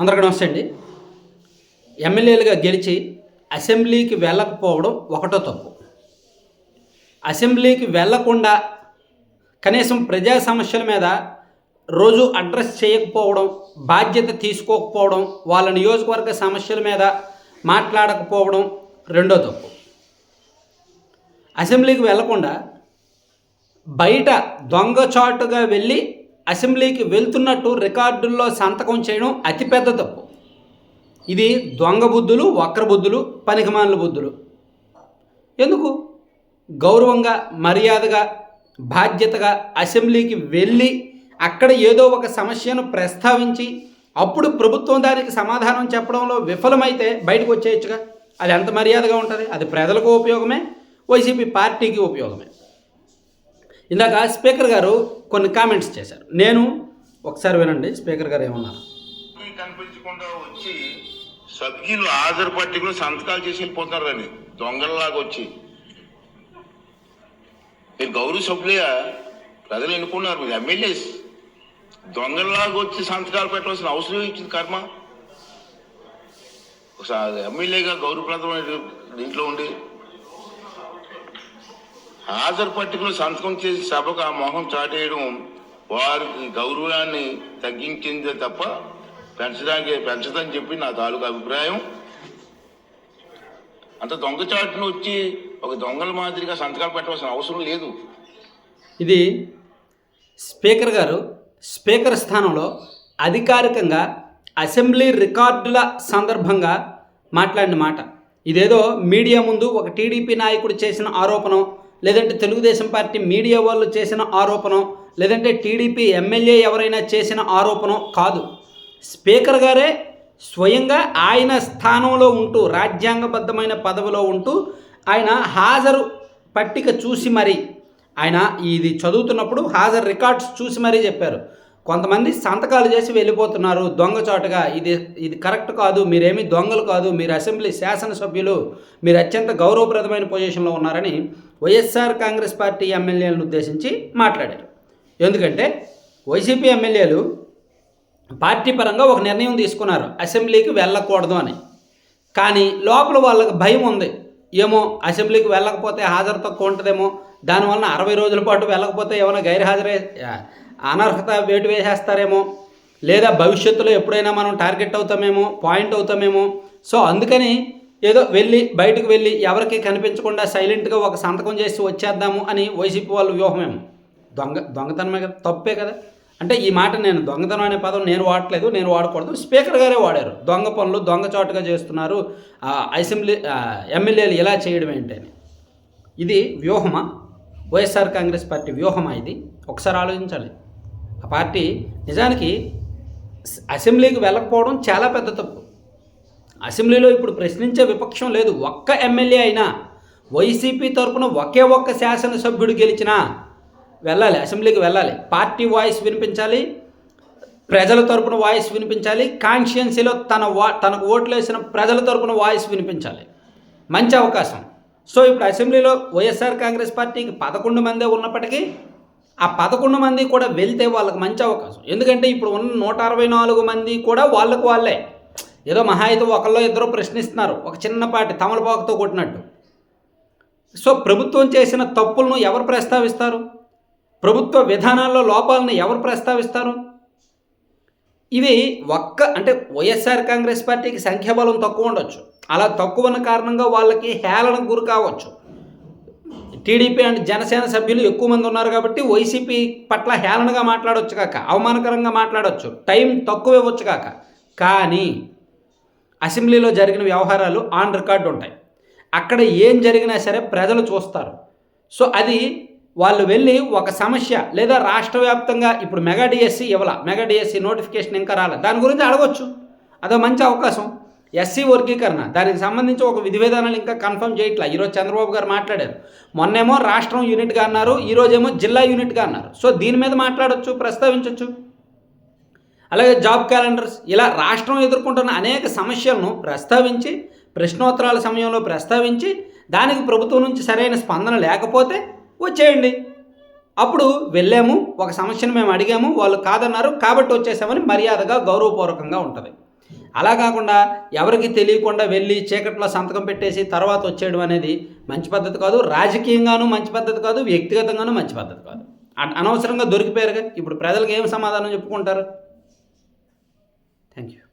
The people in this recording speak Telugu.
అందరికీ నమస్తే అండి. ఎమ్మెల్యేలుగా గెలిచి అసెంబ్లీకి వెళ్ళకపోవడం ఒకటో తప్పు. అసెంబ్లీకి వెళ్ళకుండా కనీసం ప్రజా సమస్యల మీద రోజు అడ్రస్ చేయకపోవడం బాధ్యత తీసుకోకపోవడం వాళ్ళ నియోజకవర్గ సమస్యల మీద మాట్లాడకపోవడం రెండో తప్పు. అసెంబ్లీకి వెళ్ళకుండా బయట దొంగచాటుగా వెళ్ళి అసెంబ్లీకి వెళ్తున్నట్టు రికార్డుల్లో సంతకం చేయడం అతిపెద్ద తప్పు. ఇది దొంగ బుద్ధులు వక్ర బుద్ధులు బుద్ధులు. ఎందుకు? గౌరవంగా మర్యాదగా బాధ్యతగా అసెంబ్లీకి వెళ్ళి అక్కడ ఏదో ఒక సమస్యను ప్రస్తావించి అప్పుడు ప్రభుత్వం దానికి సమాధానం చెప్పడంలో విఫలమైతే బయటకు వచ్చేయచ్చుగా? అది ఎంత మర్యాదగా ఉంటుంది? అది ప్రజలకు ఉపయోగమే? వైసీపీ పార్టీకి ఉపయోగమే? ఇందాక స్పీకర్ గారు కొన్ని కామెంట్స్ చేశారు. నేను ఒకసారి వినండి స్పీకర్ గారు ఏమన్నారు? కనిపించకుండా వచ్చి సభ్యులు హాజరు కూడా సంతకాలు చేసి వెళ్ళిపోతున్నారు కానీ దొంగలలాగా వచ్చి. మీరు గౌరవ సభ్యులే ప్రజలు ఎన్నుకున్నారు మీరు ఎమ్మెల్యేస్. దొంగలలాగా వచ్చి సంతకాలు పెట్టవలసిన అవసరం ఇచ్చింది కర్మ? ఒకసారి ఎమ్మెల్యేగా గౌరవప్రదమైన దీంట్లో ఉండి హాజరు పట్టికలు సంతకం చేసి సభకు ఆ మొహం చాటేయడం వారికి గౌరవాన్ని తగ్గించిందే తప్ప పెంచడానికి పెంచదని చెప్పి నా తాలూకు అభిప్రాయం. అంత దొంగచాటును వచ్చి ఒక దొంగల మాదిరిగా సంతకాలు పెట్టవలసిన అవసరం లేదు. ఇది స్పీకర్ గారు స్పీకర్ స్థానంలో అధికారికంగా అసెంబ్లీ రికార్డుల సందర్భంగా మాట్లాడిన మాట. ఇదేదో మీడియా ముందు ఒక టీడీపీ నాయకుడు చేసిన ఆరోపణ లేదంటే తెలుగుదేశం పార్టీ మీడియా వాళ్ళు చేసిన ఆరోపణ లేదంటే టీడీపీ ఎమ్మెల్యే ఎవరైనా చేసిన ఆరోపణ కాదు. స్పీకర్ గారే స్వయంగా ఆయన స్థానంలో ఉంటూ రాజ్యాంగబద్ధమైన పదవిలో ఉంటూ ఆయన హాజరు పట్టిక చూసి మరి ఆయన ఇది చదువుతున్నప్పుడు హాజరు రికార్డ్స్ చూసి మరీ చెప్పారు. కొంతమంది సంతకాలు చేసి వెళ్ళిపోతున్నారు. దొంగచాటుగా ఇది ఇది కరెక్ట్ కాదు. మీరేమీ దొంగలు కాదు. మీరు అసెంబ్లీ శాసనసభ్యులు. మీరు అత్యంత గౌరవప్రదమైన పొజిషన్లో ఉన్నారని వైఎస్ఆర్ కాంగ్రెస్ పార్టీ ఎమ్మెల్యేలను ఉద్దేశించి మాట్లాడారు. ఎందుకంటే వైసీపీ ఎమ్మెల్యేలు పార్టీ పరంగా ఒక నిర్ణయం తీసుకున్నారు. అసెంబ్లీకి వెళ్ళకూడదు అని. కానీ లోపల వాళ్ళకి భయం ఉంది. ఏమో అసెంబ్లీకి వెళ్ళకపోతే హాజరు తక్కువ ఉంటుందేమో. దానివల్ల అరవై రోజుల పాటు వెళ్ళకపోతే ఏమైనా గైర్హాజరే అనర్హత వేటు వేసేస్తారేమో లేదా భవిష్యత్తులో ఎప్పుడైనా మనం టార్గెట్ అవుతామేమో పాయింట్ అవుతామేమో. సో అందుకని ఏదో వెళ్ళి బయటకు వెళ్ళి ఎవరికి కనిపించకుండా సైలెంట్గా ఒక సంతకం చేసి వచ్చేద్దాము అని వైసీపీ వాళ్ళు వ్యూహమేమో. దొంగ దొంగతనమే కదా తప్పే కదా. అంటే ఈ మాట నేను దొంగతనం అనే పదం నేను వాడట్లేదు నేను వాడకూడదు. స్పీకర్ గారే వాడారు. దొంగ పనులు దొంగ చోటుగా చేస్తున్నారు. అసెంబ్లీ ఎమ్మెల్యేలు ఇలా చేయడం ఏంటని ఇది వ్యూహమా? వైఎస్ఆర్ కాంగ్రెస్ పార్టీ వ్యూహమా ఇది? ఒకసారి ఆలోచించాలి. పార్టీ నిజానికి అసెంబ్లీకి వెళ్ళకపోవడం చాలా పెద్ద తప్పు. అసెంబ్లీలో ఇప్పుడు ప్రశ్నించే విపక్షం లేదు. ఒక్క ఎమ్మెల్యే అయినా వైసీపీ తరపున ఒకే ఒక్క శాసనసభ్యుడు గెలిచినా వెళ్ళాలి అసెంబ్లీకి వెళ్ళాలి. పార్టీ వాయిస్ వినిపించాలి ప్రజల తరపున వాయిస్ వినిపించాలి కాన్షియన్సీలో తన వా తనకు ఓట్లు వేసిన ప్రజల తరపున వాయిస్ వినిపించాలి. మంచి అవకాశం. సో ఇప్పుడు అసెంబ్లీలో వైఎస్ఆర్ కాంగ్రెస్ పార్టీకి పదకొండు మందే ఉన్నప్పటికీ ఆ పదకొండు మంది కూడా వెళ్తే వాళ్ళకి మంచి అవకాశం. ఎందుకంటే ఇప్పుడు ఉన్న నూట అరవై నాలుగు మంది కూడా వాళ్ళకు వాళ్ళే. ఏదో మహా అయితే ఒకళ్ళో ఇద్దరు ప్రశ్నిస్తున్నారు. ఒక చిన్నపాటి తమలపాకుతో కొట్టినట్టు. సో ప్రభుత్వం చేసిన తప్పులను ఎవరు ప్రస్తావిస్తారు? ప్రభుత్వ విధానాల్లో లోపాలను ఎవరు ప్రస్తావిస్తారు? ఇవి ఒక్క అంటే వైఎస్ఆర్ కాంగ్రెస్ పార్టీకి సంఖ్యాబలం తక్కువ ఉండొచ్చు. అలా తక్కువ ఉన్న కారణంగా వాళ్ళకి హేళనకు గురి కావచ్చు. టీడీపీ అండ్ జనసేన సభ్యులు ఎక్కువ మంది ఉన్నారు కాబట్టి వైసీపీ పట్ల హేళనగా మాట్లాడవచ్చు కాక అవమానకరంగా మాట్లాడవచ్చు టైం తక్కువ ఇవ్వచ్చు కాక. కానీ అసెంబ్లీలో జరిగిన వ్యవహారాలు ఆన్ రికార్డు ఉంటాయి. అక్కడ ఏం జరిగినా సరే ప్రజలు చూస్తారు. సో అది వాళ్ళు వెళ్ళి ఒక సమస్య లేదా రాష్ట్ర వ్యాప్తంగా ఇప్పుడు మెగా డిఎస్సి ఇవ్వాల మెగా డిఎస్సి నోటిఫికేషన్ ఇంకా రాలే దాని గురించి అడగొచ్చు. అదో మంచి అవకాశం. ఎస్సీ వర్గీకరణ. దానికి సంబంధించి ఒక విధి విధానాలు ఇంకా కన్ఫర్మ్ చేయట్లా. ఈరోజు చంద్రబాబు గారు మాట్లాడారు. మొన్నేమో రాష్ట్రం యూనిట్గా అన్నారు ఈరోజేమో జిల్లా యూనిట్గా అన్నారు. సో దీని మీద మాట్లాడచ్చు ప్రస్తావించవచ్చు అలాగే జాబ్ క్యాలెండర్స్ ఇలా రాష్ట్రం ఎదుర్కొంటున్న అనేక సమస్యలను ప్రస్తావించి ప్రశ్నోత్తరాల సమయంలో ప్రస్తావించి దానికి ప్రభుత్వం నుంచి సరైన స్పందన లేకపోతే వచ్చేయండి. అప్పుడు వెళ్ళాము ఒక సమస్యను మేము అడిగాము వాళ్ళు కాదన్నారు కాబట్టి వచ్చేసామని మర్యాదగా గౌరవపూర్వకంగా ఉంటుంది. అలా కాకుండా ఎవరికి తెలియకుండా వెళ్ళి చీకట్లో సంతకం పెట్టేసి తర్వాత వచ్చేయడం అనేది మంచి పద్ధతి కాదు. రాజకీయంగానూ మంచి పద్ధతి కాదు. వ్యక్తిగతంగానూ మంచి పద్ధతి కాదు. అనవసరంగా దొరికిపోయారుగా. ఇప్పుడు ప్రజలకు ఏం సమాధానం చెప్పుకుంటారు? Thank you